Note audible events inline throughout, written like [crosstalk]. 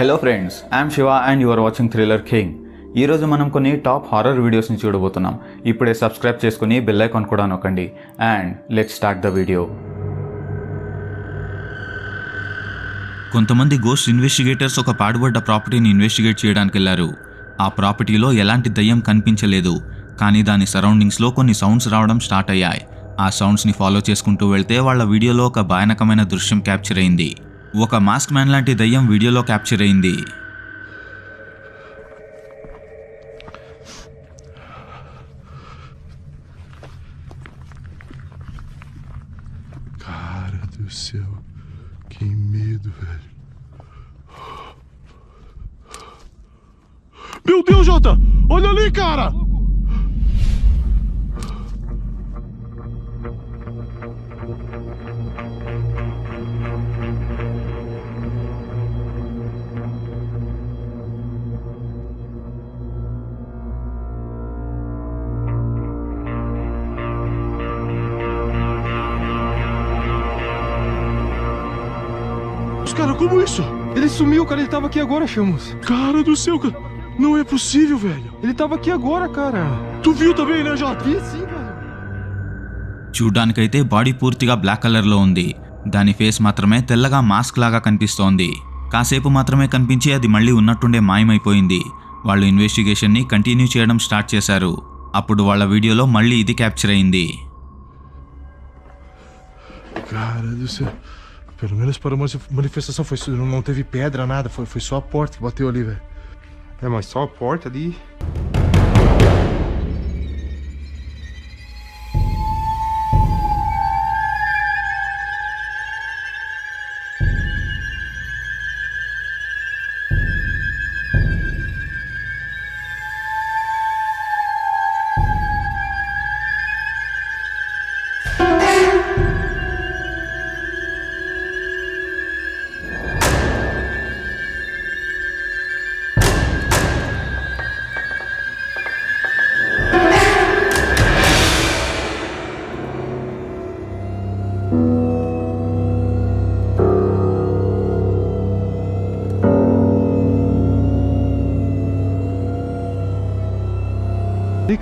Hello friends I'm Shiva and you're watching Thriller King ఈరోజు మనం కొన్ని టాప్ హారర్ వీడియోస్ని చూడబోతున్నాం. ఇప్పుడే సబ్స్క్రైబ్ చేసుకుని బెల్ ఐకాన్ కూడా నొక్కండి. And let start the video కొంతమంది గోస్ట్ ఇన్వెస్టిగేటర్స్ ఒక పాడుబడ్డ ప్రాపర్టీని ఇన్వెస్టిగేట్ చేయడానికి వెళ్ళారు. ఆ ప్రాపర్టీలో ఎలాంటి దయ్యం కనిపించలేదు. కానీ దాని సరౌండింగ్స్లో కొన్ని సౌండ్స్ రావడం స్టార్ట్ అయ్యాయి. ఆ సౌండ్స్ని ఫాలో చేసుకుంటూ వెళ్తే వాళ్ళ వీడియోలో ఒక భయానకమైన దృశ్యం క్యాప్చర్ అయింది. ఒక మాస్క్ మ్యాన్ లాంటి దయ్యం వీడియోలో క్యాప్చర్ అయింది Meu Deus, Jota! Olha ali, cara! Como isso? Ele sumiu, cara. Ele tava aqui agora, Chamos. Cara do céu, cara. Não é possível, velho. Ele tava aqui agora, cara. Tu viu também, né, Jota? Vi sim, cara. చూడ్డానికైతే body పూర్తిగా black కలర్లో ఉంది దాని face మాత్రమే తెల్లగా mask లాగా కనిపిస్తోంది కాసేపు మాత్రమే కనిపించి అది మళ్ళీ ఉన్నట్టుండే మాయమైపోయింది వాళ్ళు ఇన్వెస్టిగేషన్ని కంటిన్యూ చేయడం స్టార్ట్ చేశారు అప్పుడు వాళ్ళ వీడియోలో మళ్ళీ ఇది క్యాప్చర్ అయింది కాదు Pelo menos para a manifestação foi não não teve pedra, nada. Foi, foi só a porta que bateu ali, velho. É, mas só a porta ali.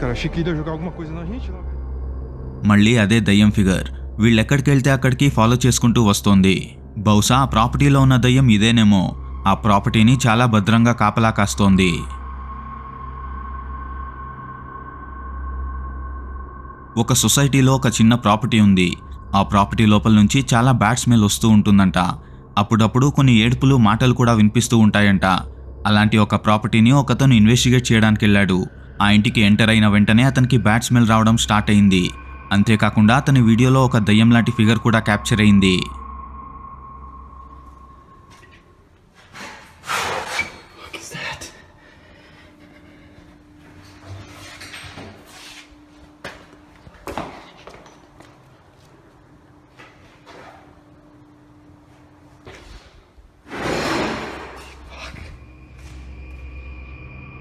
Cara, achei que ele ia jogar alguma coisa na gente lá, velho. మళ్ళీ అదే దయ్యం figure. వీళ్ళెక్కడికెళ్తే అక్కడికి follow చేసుకుంటూ వస్తోంది. బహుశా ఆ ప్రాపర్టీలో ఉన్న దయ్యం ఇదేనేమో. ఆ ప్రాపర్టీని చాలా భద్రంగా కాపలా కాస్తోంది. ఒక సొసైటీలో ఒక చిన్న ప్రాపర్టీ ఉంది. ఆ ప్రాపర్టీ లోపల నుంచి చాలా బ్యాడ్ స్మెల్ వస్తూ ఉంటుందంట. అప్పుడప్పుడు కొన్ని ఏడుపులు మాటలు కూడా వినిపిస్తూ ఉంటాయంట. అలాంటి ఒక ప్రాపర్టీని ఒకతను ఇన్వెస్టిగేట్ చేయడానికి వెళ్ళాడు. ఆ ఇంటికి ఎంటర్ అయిన వెంటనే అతనికి బ్యాడ్ స్మెల్ రావడం స్టార్ట్ అయింది. అంతేకాకుండా అతని వీడియోలో ఒక దయ్యం లాంటి ఫిగర్ కూడా క్యాప్చర్ అయింది.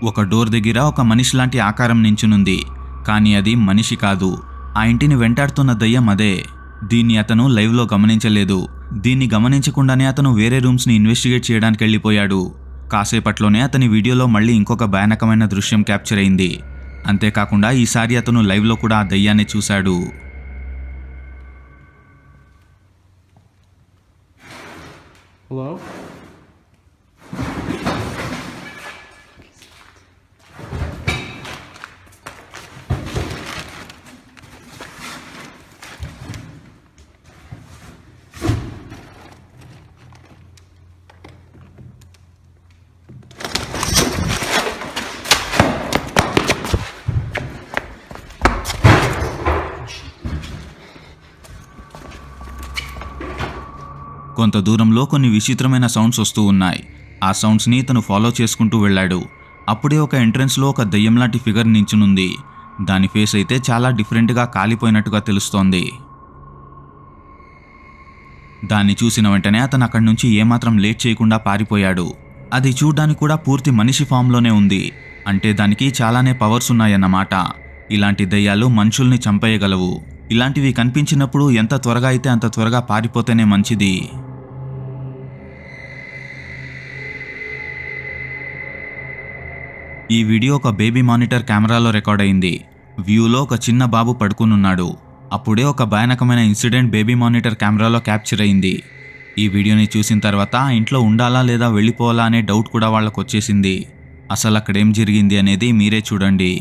ఒక డోర్ దగ్గర ఒక మనిషి లాంటి ఆకారం నించునుంది. కానీ అది మనిషి కాదు. ఆ ఇంటిని వెంటాడుతున్న దయ్యం అదే. దీన్ని అతను లైవ్లో గమనించలేదు. దీన్ని గమనించకుండానే అతను వేరే రూమ్స్ని ఇన్వెస్టిగేట్ చేయడానికి వెళ్ళిపోయాడు. కాసేపట్లోనే అతని వీడియోలో మళ్ళీ ఇంకొక భయానకమైన దృశ్యం క్యాప్చర్ అయింది. అంతేకాకుండా ఈసారి అతను లైవ్లో కూడా ఆ దయ్యాన్ని చూశాడు. Hello? కొంత దూరంలో కొన్ని విచిత్రమైన సౌండ్స్ వస్తూ ఉన్నాయి. ఆ సౌండ్స్ని తను ఫాలో చేసుకుంటూ వెళ్ళాడు. అప్పుడే ఒక ఎంట్రన్స్లో ఒక దయ్యం లాంటి ఫిగర్ నించునుంది. దాని ఫేస్ అయితే చాలా డిఫరెంట్గా కాలిపోయినట్టుగా తెలుస్తోంది. దాన్ని చూసిన వెంటనే అతను అక్కడి నుంచి ఏమాత్రం లేట్ చేయకుండా పారిపోయాడు. అది చూడ్డానికి కూడా పూర్తి మనిషి ఫామ్లోనే ఉంది. అంటే దానికి చాలానే పవర్స్ ఉన్నాయన్నమాట. ఇలాంటి దయ్యాలు మనుషుల్ని చంపేయగలవు. ఇలాంటివి కనిపించినప్పుడు ఎంత త్వరగా అయితే అంత త్వరగా పారిపోతేనే మంచిది. ఈ వీడియో ఒక బేబీ మానిటర్ కెమెరాలో రికార్డ్ అయింది. వ్యూలో ఒక చిన్న బాబు పడుకునున్నాడు. అప్పుడే ఒక భయానకమైన ఇన్సిడెంట్ బేబీ మానిటర్ కెమెరాలో క్యాప్చర్ అయింది. ఈ వీడియోని చూసిన తర్వాత ఆ ఇంట్లో ఉండాలా లేదా వెళ్ళిపోవాలా అనే డౌట్ కూడా వాళ్ళకు వచ్చేసింది అసలు అక్కడ ఏం జరిగింది అనేది మీరే చూడండి.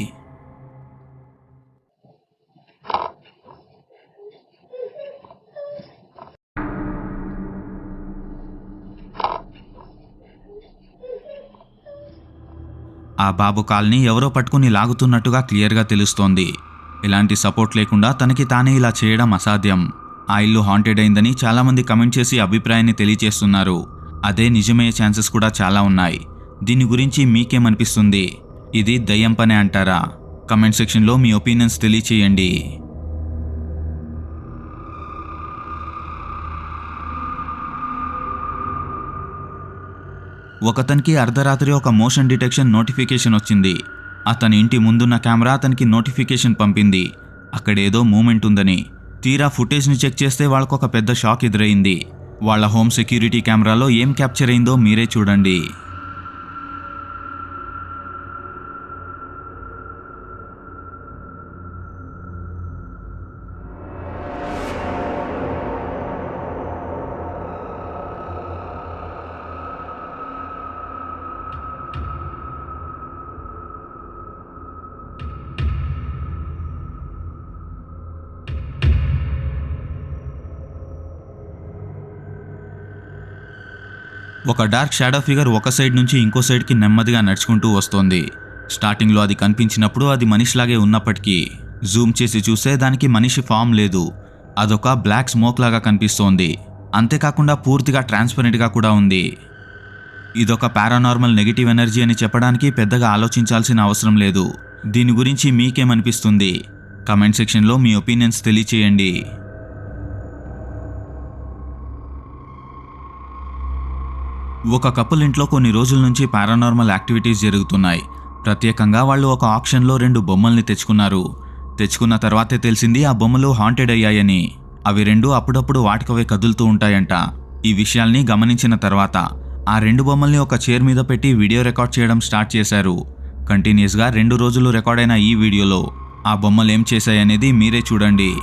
ఆ బాబు కాల్ని ఎవరో పట్టుకుని లాగుతున్నట్టుగా క్లియర్గా తెలుస్తోంది. ఇలాంటి సపోర్ట్ లేకుండా తనకి తానే ఇలా చేయడం అసాధ్యం. ఆ ఇల్లు హాంటెడ్ అయిందని చాలామంది కమెంట్ చేసి అభిప్రాయాన్ని తెలియచేస్తున్నారు అదే నిజమయ్యే ఛాన్సెస్ కూడా చాలా ఉన్నాయి. దీని గురించి మీకేమనిపిస్తుంది? ఇది దయ్యం పనే అంటారా? కమెంట్ సెక్షన్లో మీ ఒపీనియన్స్ తెలియచేయండి. ఒకతనికి అర్ధరాత్రి ఒక మోషన్ డిటెక్షన్ నోటిఫికేషన్ వచ్చింది. అతని ఇంటి ముందున్న కెమెరా అతనికి నోటిఫికేషన్ పంపింది. అక్కడేదో మూమెంట్ ఉందని. తీరా ఫుటేజ్ని చెక్ చేస్తే వాళ్ళకు ఒక పెద్ద షాక్ ఎదురైంది. వాళ్ళ హోమ్ సెక్యూరిటీ కెమెరాలో ఏం క్యాప్చర్ అయిందో మీరే చూడండి. ఒక డార్క్ షాడో ఫిగర్ ఒక సైడ్ నుంచి ఇంకో సైడ్కి నెమ్మదిగా నడుచుకుంటూ వస్తోంది. స్టార్టింగ్లో అది కనిపించినప్పుడు అది మనిషిలాగే ఉన్నప్పటికీ జూమ్ చేసి చూస్తే దానికి మనిషి ఫామ్ లేదు. అదొక బ్లాక్ స్మోక్ లాగా కనిపిస్తోంది. అంతేకాకుండా పూర్తిగా ట్రాన్స్పరెంట్గా కూడా ఉంది. ఇదొక పారానార్మల్ నెగిటివ్ ఎనర్జీ అని చెప్పడానికి పెద్దగా ఆలోచించాల్సిన అవసరం లేదు. దీని గురించి మీకేమనిపిస్తుంది? కమెంట్ సెక్షన్లో మీ ఒపీనియన్స్ తెలియచేయండి. ఒక కపుల్ ఇంట్లో కొన్ని రోజుల నుంచి పారానార్మల్ యాక్టివిటీస్ జరుగుతున్నాయి. ప్రత్యేకంగా వాళ్ళు ఒక ఆప్షన్లో రెండు బొమ్మల్ని తెచ్చుకున్నారు. తెచ్చుకున్న తర్వాతే తెలిసింది ఆ బొమ్మలు హాంటెడ్ అయ్యాయని. అవి రెండు అప్పుడప్పుడు వాటికవే కదులుతూ ఉంటాయంట. ఈ విషయాల్ని గమనించిన తర్వాత ఆ రెండు బొమ్మల్ని ఒక చైర్ మీద పెట్టి వీడియో రికార్డ్ చేయడం స్టార్ట్ చేశారు. కంటిన్యూస్గా రెండు రోజులు రికార్డైన ఈ వీడియోలో ఆ బొమ్మలు ఏం చేశాయనేది మీరే చూడండి.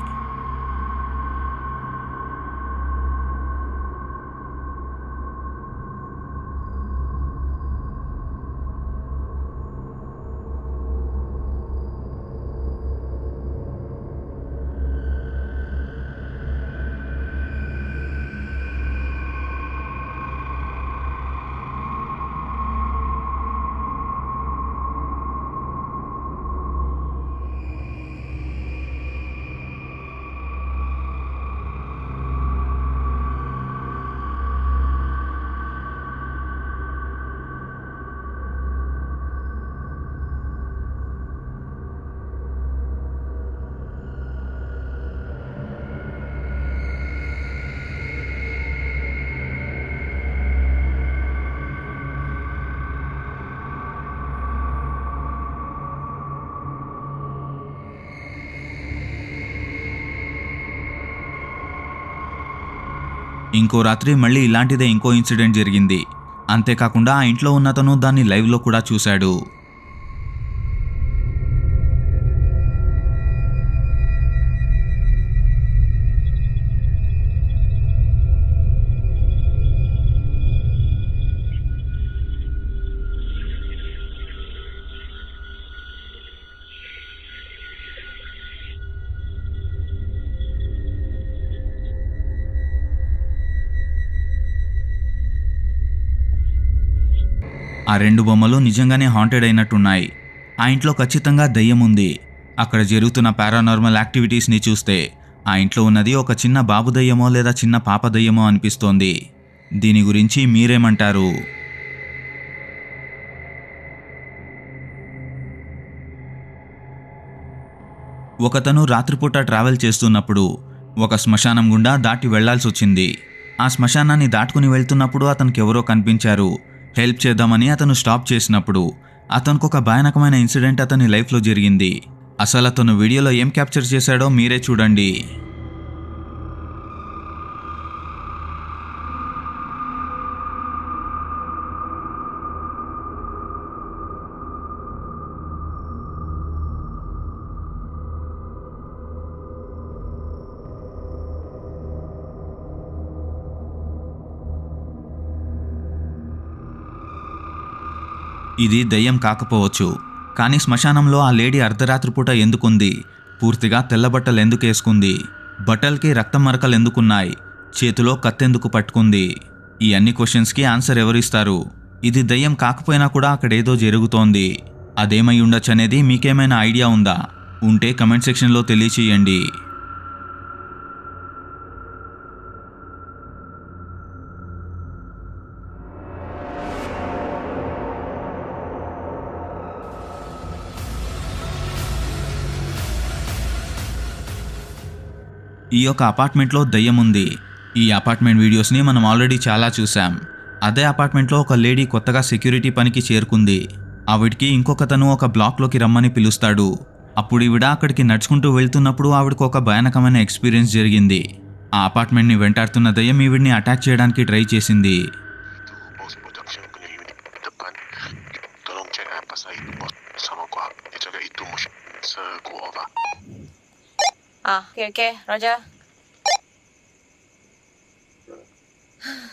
ఇంకో రాత్రి మళ్ళీ ఇలాంటిదే ఇంకో ఇన్సిడెంట్ జరిగింది. అంతేకాకుండా ఆ ఇంట్లో ఉన్నతను దాన్ని లైవ్లో కూడా చూశాడు. ఆ రెండు బొమ్మలు నిజంగానే హాంటెడ్ అయినట్టున్నాయి. ఆ ఇంట్లో ఖచ్చితంగా దయ్యం ఉంది. అక్కడ జరుగుతున్న పారానార్మల్ యాక్టివిటీస్ని చూస్తే ఆ ఇంట్లో ఉన్నది ఒక చిన్న బాబు దయ్యమో లేదా చిన్న పాప దయ్యమో అనిపిస్తోంది. దీని గురించి మీరేమంటారు? ఒకతను రాత్రిపూట ట్రావెల్ చేస్తున్నప్పుడు ఒక శ్మశానం గుండా దాటి వెళ్ళాల్సి వచ్చింది ఆ శ్మశానాన్ని దాటుకుని వెళ్తున్నప్పుడు అతనికి ఎవరో కనిపించారు. హెల్ప్ చేద్దామని అతను స్టాప్ చేసినప్పుడు అతనికి ఒక భయానకమైన ఇన్సిడెంట్ అతని లైఫ్లో జరిగింది. అసలు అతను వీడియోలో ఏం క్యాప్చర్ చేశాడో మీరే చూడండి. ఇది దయ్యం కాకపోవచ్చు. కానీ శ్మశానంలో ఆ లేడీ అర్ధరాత్రి పూట ఎందుకుంది? పూర్తిగా తెల్లబట్టలు ఎందుకు వేసుకుంది బట్టలకి రక్తం మరకలు ఎందుకున్నాయి? చేతిలో కత్తెందుకు పట్టుకుంది? ఈ అన్ని క్వశ్చన్స్కి ఆన్సర్ ఎవరిస్తారు? ఇది దయ్యం కాకపోయినా కూడా అక్కడేదో జరుగుతోంది. అదేమై ఉండొచ్చు అనేది మీకేమైనా ఐడియా ఉందా? ఉంటే కమెంట్ సెక్షన్లో తెలియచేయండి. ఈ యొక్క అపార్ట్మెంట్లో దయ్యం ఉంది. ఈ అపార్ట్మెంట్ వీడియోస్ని మనం ఆల్రెడీ చాలా చూసాం అదే అపార్ట్మెంట్లో ఒక లేడీ కొత్తగా సెక్యూరిటీ పనికి చేరుకుంది. ఆవిడికి ఇంకొకతను ఒక బ్లాక్లోకి రమ్మని పిలుస్తాడు. అప్పుడు ఈవిడ అక్కడికి నడుచుకుంటూ వెళ్తున్నప్పుడు ఆవిడకు ఒక భయానకమైన ఎక్స్పీరియన్స్ జరిగింది. ఆ అపార్ట్మెంట్ని వెంటాడుతున్న దయ్యం ఈవిడిని అటాక్ చేయడానికి ట్రై చేసింది. Ah, okay, okay, Roger. [sighs] [laughs]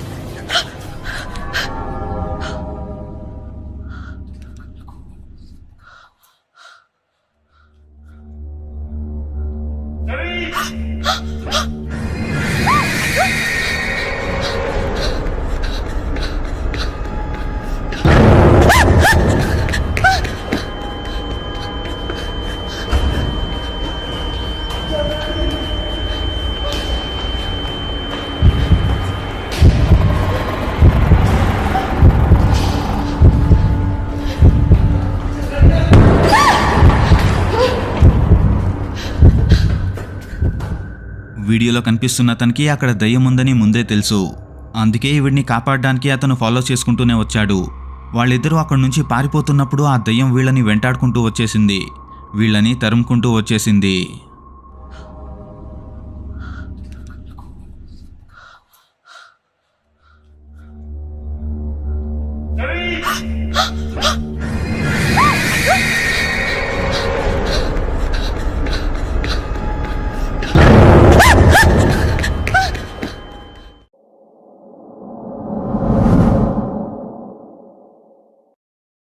వీడియోలో కనిపిస్తున్న అతనికి అక్కడ దయ్యం ఉందని ముందే తెలుసు. అందుకే వీడిని కాపాడడానికి అతను ఫాలో చేసుకుంటూనే వచ్చాడు. వాళ్ళిద్దరూ అక్కడి నుంచి పారిపోతున్నప్పుడు ఆ దయ్యం వీళ్ళని వెంటాడుకుంటూ వచ్చేసింది. వీళ్ళని తరుముకుంటూ వచ్చేసింది.